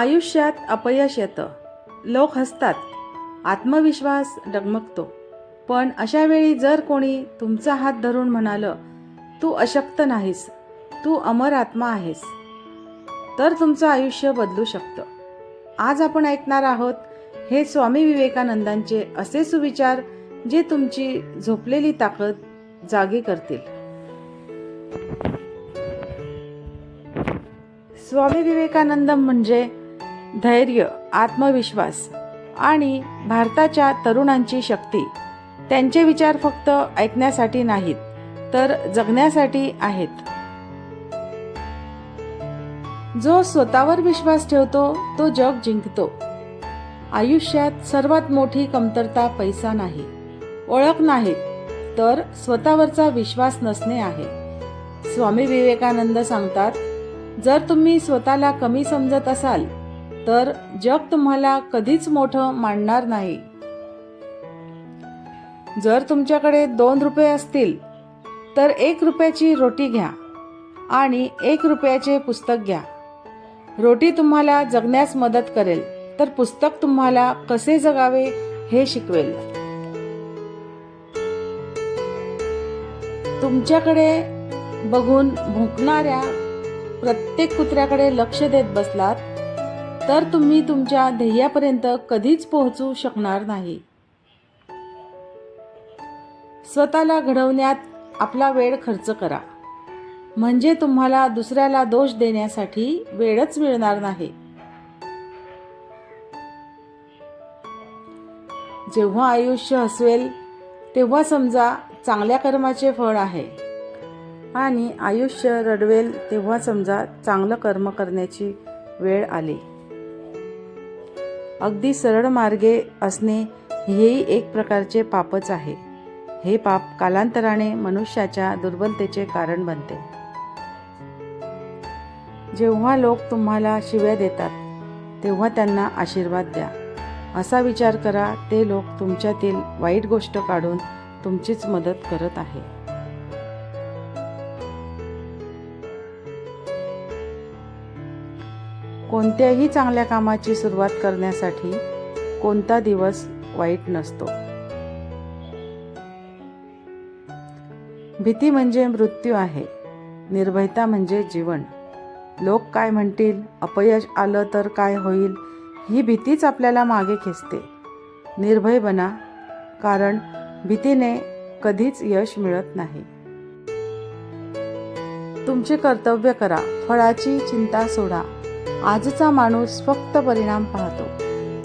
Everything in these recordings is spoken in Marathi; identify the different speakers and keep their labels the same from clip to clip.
Speaker 1: आयुष्यात अपयश येतं. लोक हसतात. आत्मविश्वास डगमगतो. पण अशावेळी जर कोणी तुमचा हात धरून म्हणालं तू अशक्त नाहीस. तू अमर आत्मा आहेस. तर तुमचं आयुष्य बदलू शकतं. आज आपण ऐकणार आहोत हे स्वामी विवेकानंदांचे असे सुविचार जे तुमची झोपलेली ताकद जागी करतील. स्वामी विवेकानंद म्हणजे धैर्य आत्मविश्वास आणि भारताच्या तरुणांची शक्ती. त्यांचे विचार फक्त ऐकण्यासाठी नाहीत तर जगण्यासाठी आहेत. जो स्वतःवर विश्वास ठेवतो तो जग जिंकतो. आयुष्यात सर्वात मोठी कमतरता पैसा नाही. ओळख नाही तर स्वतःवरचा विश्वास नसणे आहे. स्वामी विवेकानंद सांगतात जर तुम्ही स्वतःला कमी समजत असाल तर जग तुम्हाला कधीच मोठं मानणार नाही. जर तुमच्याकडे दोन रुपये असतील तर एक रुपयाची रोटी घ्या आणि एक रुपयाचे पुस्तक घ्या. रोटी तुम्हाला जगण्यास मदत करेल तर पुस्तक तुम्हाला कसे जगावे हे शिकवेल. तुमच्याकडे बघून भुंकणाऱ्या प्रत्येक कुत्र्याकडे लक्ष देत बसलात तर तुम्ही तुमच्या ध्येयापर्यंत कधीच पोहोचू शकणार नाही. स्वतःला घडवण्यात आपला वेळ खर्च करा. म्हणजे तुम्हाला दुसऱ्याला दोष देण्यासाठी वेळच मिळणार नाही. जेव्हा आयुष्य हसवेल तेव्हा समजा चांगल्या कर्माचे फळ आहे. आणि आयुष्य रडवेल तेव्हा समजा चांगलं कर्म करण्याची वेळ आली. अगदी सरळ मार्गे असणे हेही एक प्रकारचे पापच आहे. हे पाप कालांतराने मनुष्याच्या दुर्बलतेचे कारण बनते. जेव्हा लोक तुम्हाला शिव्या देतात तेव्हा त्यांना आशीर्वाद द्या. असा विचार करा ते लोक तुमच्यातील वाईट गोष्ट काढून तुमचीच मदत करत आहे. कोणत्याही चांगल्या कामाची सुरुवात करण्यासाठी कोणता दिवस वाईट नसतो. भीती म्हणजे मृत्यू आहे. निर्भयता म्हणजे जीवन. लोक काय म्हणतील अपयश आलं तर काय होईल ही भीतीच आपल्याला मागे खेचते. निर्भय बना कारण भीतीने कधीच यश मिळत नाही. तुमचे कर्तव्य करा फळाची चिंता सोडा. आजचा माणूस फक्त परिणाम पाहतो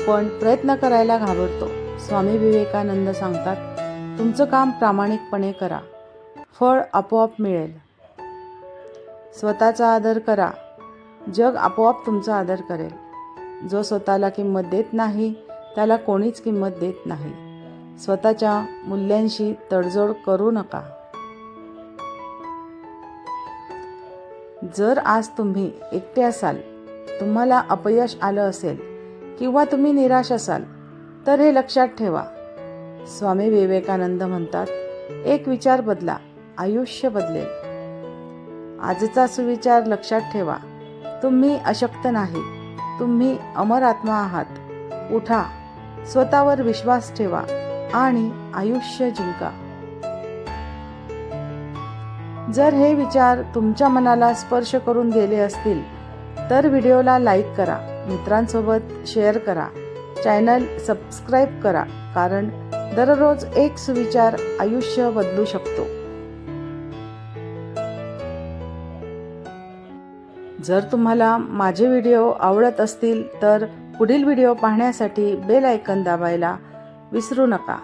Speaker 1: पण प्रयत्न करायला घाबरतो. स्वामी विवेकानंद सांगतात तुमचं काम प्रामाणिकपणे करा. फळ आपोआप मिळेल. स्वतःचा आदर करा. जग आपोआप तुमचा आदर करेल. जो स्वतःला किंमत देत नाही त्याला कोणीच किंमत देत नाही. स्वतःच्या मूल्यांशी तडजोड करू नका. जर आज तुम्ही एकटे असाल तुम्हाला अपयश आलं असेल किंवा तुम्ही निराश असाल तर हे लक्षात ठेवा. स्वामी विवेकानंद म्हणतात एक विचार बदला आयुष्य बदलेल. आजचा सुविचार लक्षात ठेवा. तुम्ही अशक्त नाही तुम्ही अमर आत्मा आहात. उठा स्वतःवर विश्वास ठेवा आणि आयुष्य जिंका. जर हे विचार तुमच्या मनाला स्पर्श करून गेले असतील तर व्हिडिओला लाईक करा मित्रांसोबत शेअर करा चॅनल सबस्क्राईब करा कारण दररोज एक सुविचार आयुष्य बदलू शकतो. जर तुम्हाला माझे व्हिडिओ आवडत असतील तर पुढील व्हिडिओ पाहण्यासाठी बेल आयकन दाबायला विसरू नका.